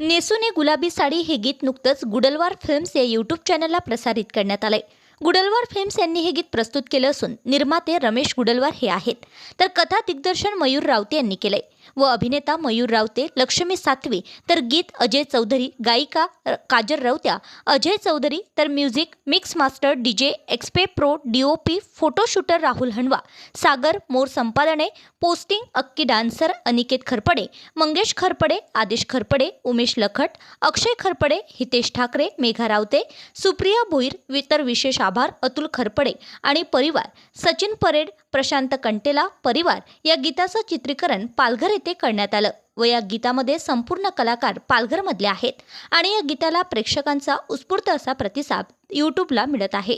नेसूने गुलाबी साडी हे गीत नुकतंच गुडलवार फिल्म्स या यूट्यूब चॅनलला प्रसारित करण्यात आलंय. गुडलवार फिल्म्स यांनी हे गीत प्रस्तुत केलं असून निर्माते रमेश गुडलवार हे आहेत. तर कथा दिग्दर्शन मयूर रावते यांनी केलंय. व अभिनेता मयूर रावते लक्ष्मी सातवी तर गीत अजय चौधरी गायिका काजल रवत्या अजय चौधरी तर music mix master DJ एक्सपे pro DOP P photoshooter Rahul हणवा Sagar More संपादने पोस्टिंग अक्की डान्सर अनिकेत खरपडे मंगेश खरपडे आदेश खरपडे उमेश लखट अक्षय खरपडे हितेश ठाकरे मेघा रावते सुप्रिया भोईर वितर विशेष आभार अतुल खरपडे आणि परिवार सचिन परेड प्रशांत कंटेला परिवार या गीताचं चित्रीकरण पालघर येथे करण्यात आलं व या गीतामध्ये संपूर्ण कलाकार पालघरमधले आहेत आणि या गीताला प्रेक्षकांचा उत्स्फूर्त असा प्रतिसाद यूट्यूबला मिळत आहे.